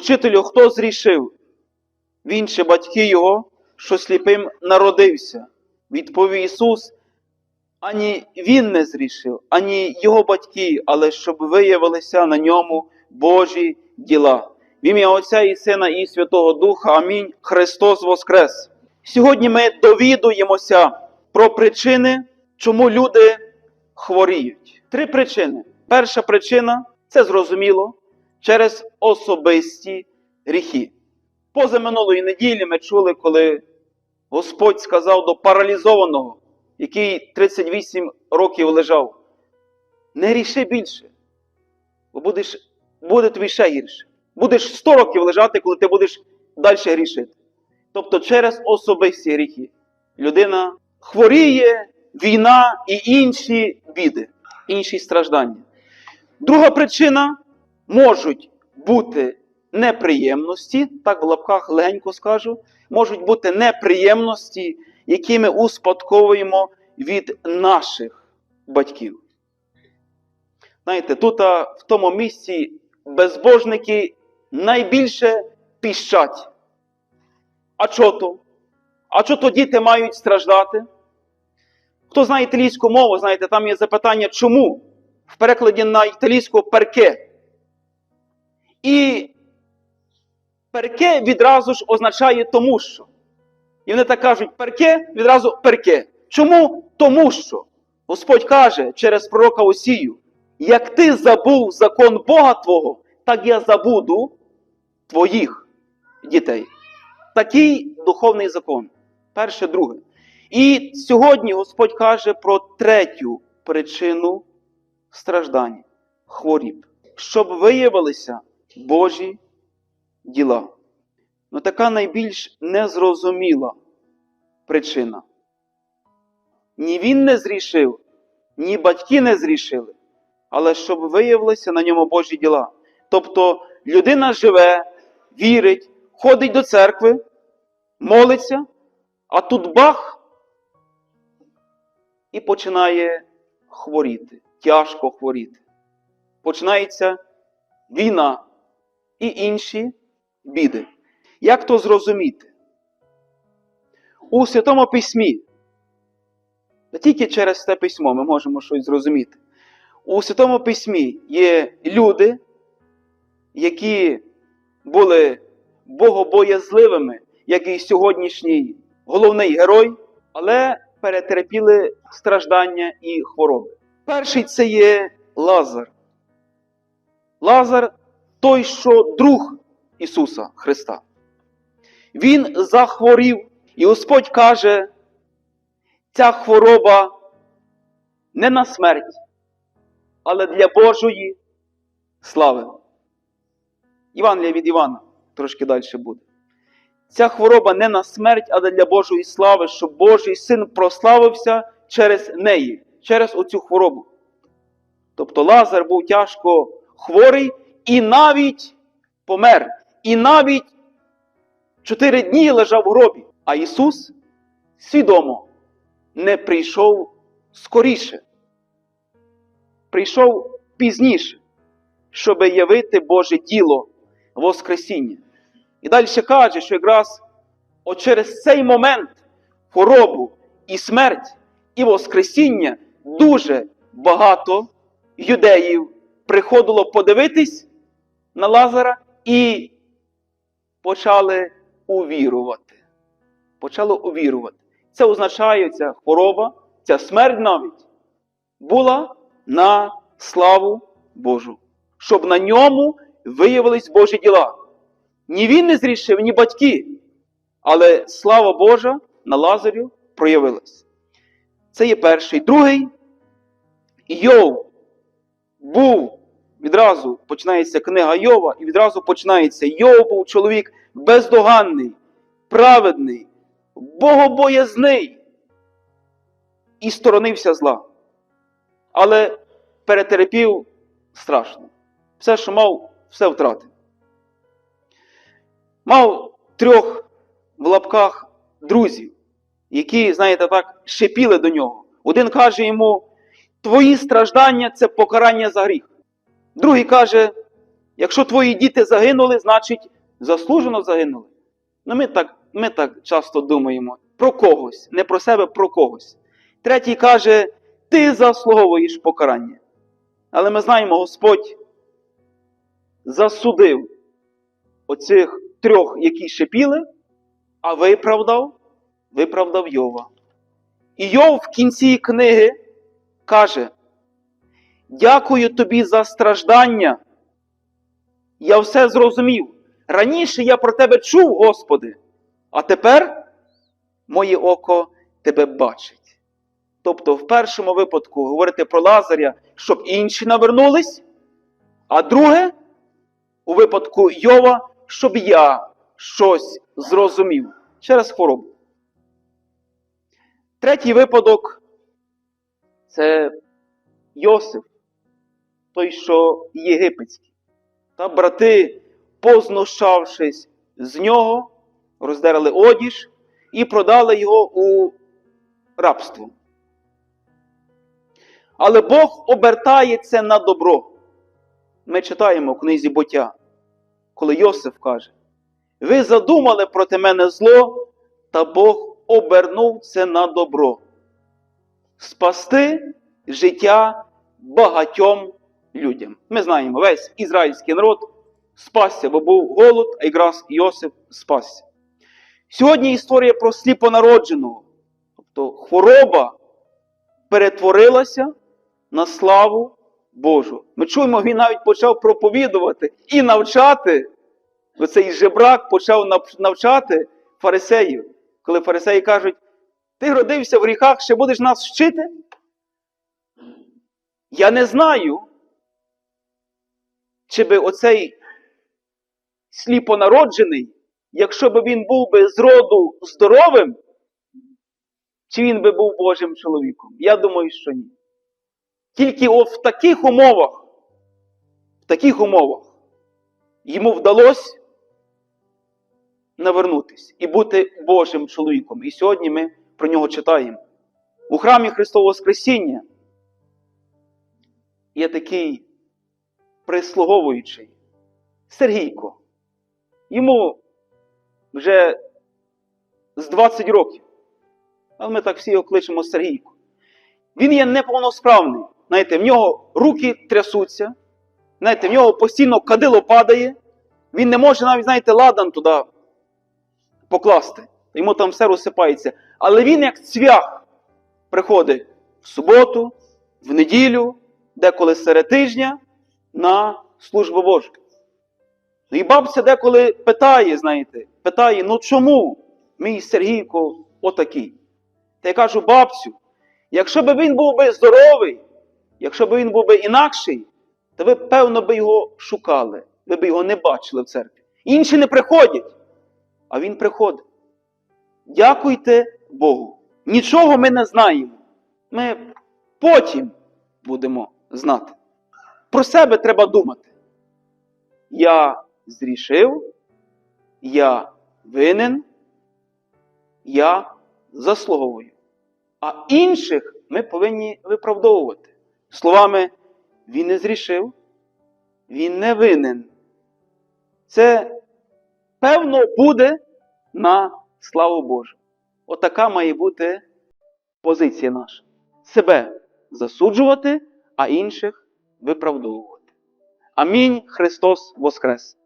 Учителю, хто зрішив? Він чи батьки його, що сліпим народився. Відповів Ісус, ані він не зрішив, ані його батьки, але щоб виявилися на ньому Божі діла. В ім'я Отця і Сина і Святого Духа. Амінь. Христос Воскрес. Сьогодні ми довідуємося про причини, чому люди хворіють. Три причини. Перша причина це зрозуміло через особисті гріхи. Позаминулої неділі ми чули, коли Господь сказав до паралізованого, який 38 років лежав: не ріши більше, бо будеш, буде тобі ще гірше. Будеш 100 років лежати, коли ти будеш далі грішити. Тобто через особисті гріхи. Людина хворіє, війна і інші біди, інші страждання. Друга причина можуть бути неприємності, так в лапках легенько скажу, можуть бути неприємності, які ми успадковуємо від наших батьків. Знаєте, тут в тому місці безбожники найбільше піщать. А чого то? А чого то діти мають страждати? Хто знає італійську мову, знаєте, там є запитання, чому? В перекладі на італійську перке. І перке відразу ж означає тому що. І вони так кажуть, перке відразу перке. Чому? Тому що. Господь каже через пророка Осію, як ти забув закон Бога Твого, так я забуду твоїх дітей. Такий духовний закон. Перше, друге. І сьогодні Господь каже про третю причину страждань, хворіб, щоб виявилися Божі діла. Ну така найбільш незрозуміла причина. Ні він не зрішив, ні батьки не зрішили, але щоб виявилися на ньому Божі діла. Тобто людина живе, вірить, ходить до церкви, молиться, а тут бах і починає хворіти, тяжко хворіти. Починається війна і інші біди. Як то зрозуміти? У Святому Письмі, не тільки через те письмо ми можемо щось зрозуміти. У Святому Письмі є люди, які були богобоязливими, як і сьогоднішній головний герой, але перетерпіли страждання і хвороби. Перший це є Лазар. Лазар той, що друг Ісуса Христа. Він захворів, і Господь каже, ця хвороба не на смерть, але для Божої слави. Івангелія від Івана трошки далі буде. Ця хвороба не на смерть, але для Божої слави, щоб Божий син прославився через неї, через оцю хворобу. Тобто Лазар був тяжко хворий і навіть помер. І навіть чотири дні лежав у гробі. А Ісус свідомо не прийшов скоріше. Прийшов пізніше, щоб явити Боже діло Воскресіння. І далі каже, що якраз от через цей момент хворобу і смерть, і Воскресіння дуже багато юдеїв приходило подивитись на Лазара і почали увірувати. Почали увірувати. Це означає, ця хвороба, ця смерть навіть була на славу Божу, щоб на ньому виявились Божі діла. Ні він не зрішив, ні батьки. Але слава Божа на Лазарю проявилась. Це є перший. Другий Йов був відразу починається книга Йова, і відразу починається Йов був чоловік бездоганний, праведний, богобоязний і сторонився зла. Але перетерпів страшно. Все, що мав, все втратив. Мав трьох в лапках друзів, які, знаєте, так, шипіли до нього. Один каже йому: Твої страждання це покарання за гріх. Другий каже, Якщо твої діти загинули, значить заслужено загинули. Ну ми так, ми так часто думаємо про когось, не про себе, про когось. Третій каже, ти заслуговуєш покарання. Але ми знаємо, Господь засудив оцих трьох, які шипіли, а виправдав, виправдав Йова. І Йов в кінці книги каже: Дякую тобі за страждання. Я все зрозумів. Раніше я про тебе чув, Господи, а тепер моє око тебе бачить. Тобто, в першому випадку говорити про Лазаря, щоб інші навернулись, а друге, у випадку Йова, щоб я щось зрозумів через хворобу. Третій випадок це Йосиф, той, що єгипетський. Та брати, познущавшись з нього, роздерли одіж і продали його у рабство. Але Бог обертає це на добро. Ми читаємо в книзі буття, коли Йосиф каже: Ви задумали проти мене зло, та Бог обернув це на добро. Спасти життя багатьом людям. Ми знаємо, весь ізраїльський народ спасся, бо був голод, а якраз Йосип спасся. Сьогодні історія про сліпонародженого. Тобто хвороба перетворилася на славу Божу. Ми чуємо, він навіть почав проповідувати і навчати. Оцей жебрак почав навчати фарисеїв. Коли фарисеї кажуть, ти родився в гріхах, ще будеш нас вчити? Я не знаю, чи би оцей сліпонароджений, якщо б він був би з роду здоровим, чи він би був Божим чоловіком? Я думаю, що ні. Тільки в таких умовах, в таких умовах йому вдалося навернутися і бути Божим чоловіком. І сьогодні ми про нього читаємо. У храмі Христового Воскресіння є такий прислуговуючий Сергійко. Йому вже з 20 років. Але ми так всі його кличемо Сергійко. Він є неповносправний. Знаєте, в нього руки трясуться, знаєте, в нього постійно кадило падає. Він не може навіть, знаєте, ладан туди покласти. Йому там все розсипається. Але він, як цвях, приходить в суботу, в неділю, деколи серед тижня на службу Божу. Ну і бабця деколи питає, знаєте, питає, ну чому мій Сергійко отакий? Та я кажу, бабцю, якщо б він був би здоровий, якщо б він був би інакший, то ви, певно, би його шукали, ви б його не бачили в церкві. Інші не приходять, а він приходить. Дякуйте Богу. Нічого ми не знаємо. Ми потім будемо знати. Про себе треба думати. Я зрішив, я винен, я заслуговую. А інших ми повинні виправдовувати. Словами, він не зрішив, він не винен. Це, певно, буде на славу Божу. Отака має бути позиція наша. Себе засуджувати, а інших виправдовувати. Амінь. Христос Воскрес!